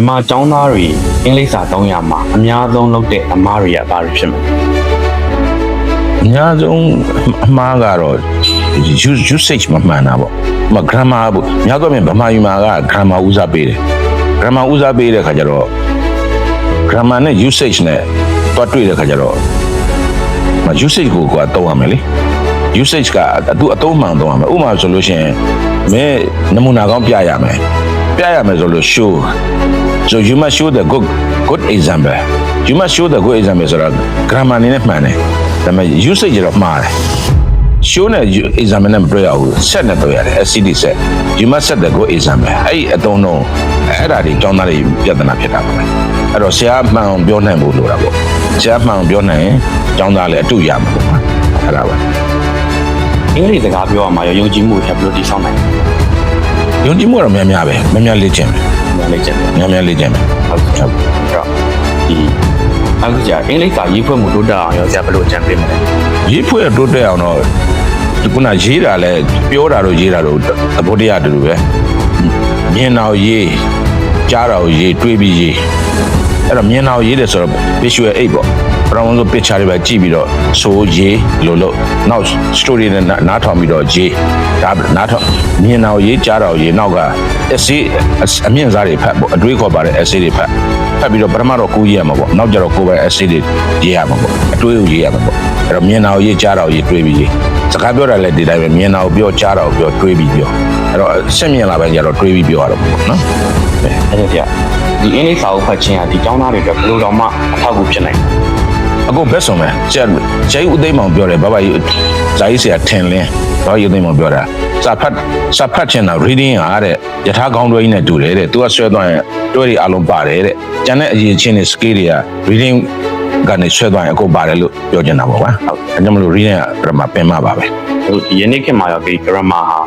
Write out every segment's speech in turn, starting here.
တော့ဗျမြန်မာចောင်းသားတွေအင်္ဂလိပ်စာသုံးရမှာအများဆုံးလုပ်တဲ့အမားတွေကဘာတွေဖြစ်မလဲအများဆုံးအမှားကတော့ use- usage မမှန်တာပေါ့။မ grammar ပေါ့။များသောအားဖြင့်ဗမာပြည်မှာက grammar ဦးစားပေးတယ်။ grammar ဦးစားပေးတဲ့ခါကျတော့ grammar နဲ့ usage နဲ့တွားတွေ့တဲ့ခါကျတော့မ usage ကိုကသုံးရမယ်လေ။ usage ကအတူအသုံးမှန်သုံးရမယ်။ဥပမာဆိုလို့ရှိရင်မင်းနမူနာကောင်းပြရမယ်။ပြရမယ်ဆိုလို့ show so you must show the good good example you must show the good example ဆိုတော့ grammar အနေနဲ့မှန်တယ်ဒါပေမဲ့ usage ကျတော့မှားတယ် show နဲ့ example နဲ့မတွေ့ရဘူး set နဲ့တွေ့ရတယ် SCD set you must set the good example အဲ့ဒီအသုံးတော့အဲ့ဒါတွေကျောင်းသားတွေပြဿနာဖြစ်တာပါပဲအဲ့တော့ဆရာမှန်အောင်ပြောနိုင်ဖို့လိုတာပေါ့ဆရာမှန်အောင်ပြောနိုင်ရင်ကျောင်းသားလည်းအတူရမှာပေါ့အဲ့ဒါပါအင်္ဂလိပ်စကားပြောရမှာရောယုံကြည်မှုတွေဘယ်လိုတည်ဆောက်နိုင်လဲယုံကြည်မှုကတော့များများပဲများများလေ့ကျင့်မယ် ညာလေးချက်တယ်များများလေ့ကျင့်မယ်ဟုတ်ကဲ့ဟုတ်အဲ့တော့ဒီအခုကြာအင်္ဂလိပ်စာရေးဖွဲ့မှုတိုးတက်အောင်ရောဆရာဘယ်လိုအကြံပေးမလဲရေးဖွဲ့တိုးတက်အောင်တော့ဒီခုနရေးတာလဲပြောတာတော့ရေးတာတော့သဘောတရားတူတူပဲမြင်တော့ရေးကြားတော့ရေးတွေးပြီးရေး အဲ့တော့မြင်တော့ရေးတယ်ဆိုတော့ visual aid ပေါ့ပထမဆုံး picture တွေပဲကြည့်ပြီးတော့ဆိုရေးလို့လို့နောက် story နဲ့နားနားထောင်ပြီးတော့ရေးဒါနားထောင်မြင်တော့ရေးကြားတော့ရေးနောက်က essay အမြင့်စားတွေဖတ်ပေါ့အတွေးခေါ်ပါတဲ့ essay တွေဖတ်ဖတ်ပြီးတော့ပထမတော့ကိုရေးရမှာပေါ့နောက်ကျတော့ကိုယ်ပဲ essay တွေရေးရမှာပေါ့အတွေးကိုရေးရမှာပေါ့အဲ့တော့မြင်တာကိုရေးကြားတာကိုရေးတွေးပြီးရေးစကားပြောတာလည်းဒီတိုင်းပဲမြင်တာကိုပြောကြားတာကိုပြောတွေးပြီးပြောအဲ့တော့ရှင်းမြင်လာပဲကြတော့တွေးပြီးပြောရတော့ပေါ့နော် အဲ့ဒါကြာဒီအင်္ဂလိပ်စာကိုဖတ်ခြင်းဟာဒီចောင်းသားတွေအတွက်ဘယ်လိုတော့မှအထောက်အကူဖြစ်နိုင်လဲအခုဘက်ဆုံးပဲကျက်ကျဲဦးသိမ်းမောင်ပြောတယ်ဘာဘာကြီးဇာကြီးဆရာထင်လင်းဘာကြီးဦးသိမ်းမောင်ပြောတာစာဖတ်စာဖတ်ချင်တာ reading ဟာတဲ့ယထာကောင်းတွဲကြီးနဲ့တူတယ်တဲ့သူကဆွဲသွားရင်တွဲတွေအလုံးပါတယ်တဲ့ကျန်တဲ့အရေးချင်းတွေ skill တွေက reading ကနေဆွဲသွားရင်အကုန်ပါတယ်လို့ပြောချင်တာပေါ့ကွာဟုတ်အဲကြောင့်မလို့ reading ကပထမပင်မပါပဲဟိုဒီယနေ့ခေတ်မှာရောဒီ grammar ဟာ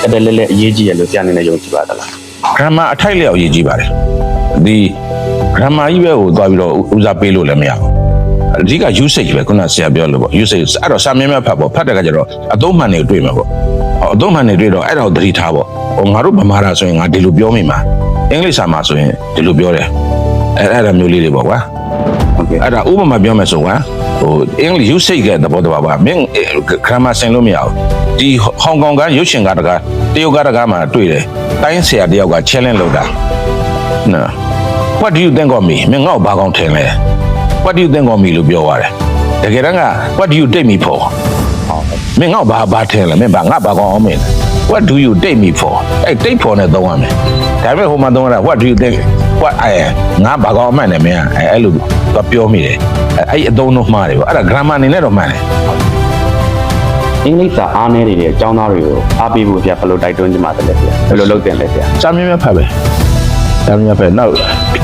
တက်တက်လက်လက်အရေးကြီးရလို့ဆရာအနေနဲ့ယုံကြည်ပါသလား grammar အထိုက်လျောက်ရေးကြည့်ပါတယ်ဒီ grammar ကြီးပဲကိုသွားပြီးတော့ဦးစားပေးလို့လည်းမရဘူးအဓိက usage ပဲခုနဆရာပြောလို့ပေါ့ usage အဲ့တော့စာမြင်မဲ့ဖတ်ပေါ့ဖတ်တဲ့ကကျတော့အသုံးမှန်တွေတွေ့မှာပေါ့ဟောအသုံးမှန်တွေတွေ့တော့အဲ့ဒါကိုသတိထားပေါ့ဟိုငါတို့ဗမာရာဆိုရင်ငါဒီလိုပြောမိမှာအင်္ဂလိပ်စာမှာဆိုရင်ဒီလိုပြောတယ်အဲ့အဲ့ဒါမျိုးလေးတွေပေါ့ကွာဟုတ်ကဲ့ အဲ့ဒါဥပမာပြောမယ်ဆိုကွာဟိုအင်္ဂလိပ် usage ကသဘောတဘာပါမင်း grammar ဆင်လို့မရဘူးဒီဟောင်ကောင်ကရုပ်ရှင်ကားတကားတရုတ်ကားတကားမှာတွေ့တယ်တိုင်းဆရာတယောက်က challenge လုပ်တာနော် what do you think of me မင်းငါ့ကိုဘာကောင်းထင်လဲ what do you think of me လို့ပြောသွားတယ်တကယ်တမ်းက what do you take me for မင်းငါ့ကိုဘာဘာထင်လဲမင်းဘာငါဘာကောင်းအောင်မင်းလဲ what do you take me for အဲ့ take for နဲ့သုံးရမယ်ဒါပေမဲ့ဟိုမှာသုံးရတာ what do you think what I am ငါဘာကောင်းအောင်မှန်တယ်မင်းကအဲ့အဲ့လိုသူပြောမိတယ်အဲ့အဲ့အသုံးတော့မှားတယ်ပေါ့အဲ့ဒါ grammar အနေနဲ့တော့မှန်တယ်အင်္ဂလိပ်စာအားနည်းနေတဲ့အကြောင်းသားတွေကိုအားပေးဖို့ဆရာဘယ်လိုတိုက်တွန်းကြမှာလဲဆရာဘယ်လိုလုပ်တင်လဲဆရာစာမြင်မြတ်ဖတ်ပဲစာမြင်မြတ်ဖတ်နောက်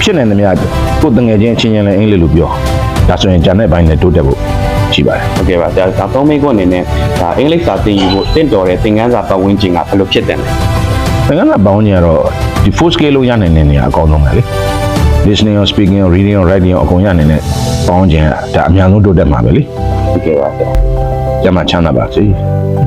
ဖြစ်နေတယ်များကိုယ်တငယ်ချင်းအချင်းချင်းလည်းအင်္ဂလိပ်လိုပြောဒါဆိုရင်ဂျန်တဲ့ဘိုင်းနဲ့တိုးတက်ဖို့ ရှိပါတယ်ဟုတ်ကဲ့ပါဆရာဒါသုံးမိတ်ခွန်းအနေနဲ့ဒါအင်္ဂလိပ်စာသင်ယူဖို့တင့်တော်တဲ့သင်ခန်းစာပတ်ဝန်းကျင်ကဘယ်လိုဖြစ်တယ်လဲ။ငါကဘောင်းကြီးကတော့ဒီ full scale လို့ရနိုင်တဲ့နေရာအကောင်းဆုံးပဲလေ။ listening or speaking or reading or writing အကုန်ရနိုင်တဲ့ဘောင်းကြီးကဒါအများဆုံးတိုးတက်မှာပဲလေဟုတ်ကဲ့ပါဆရာ။ကျမချမ်းသာပါစေ။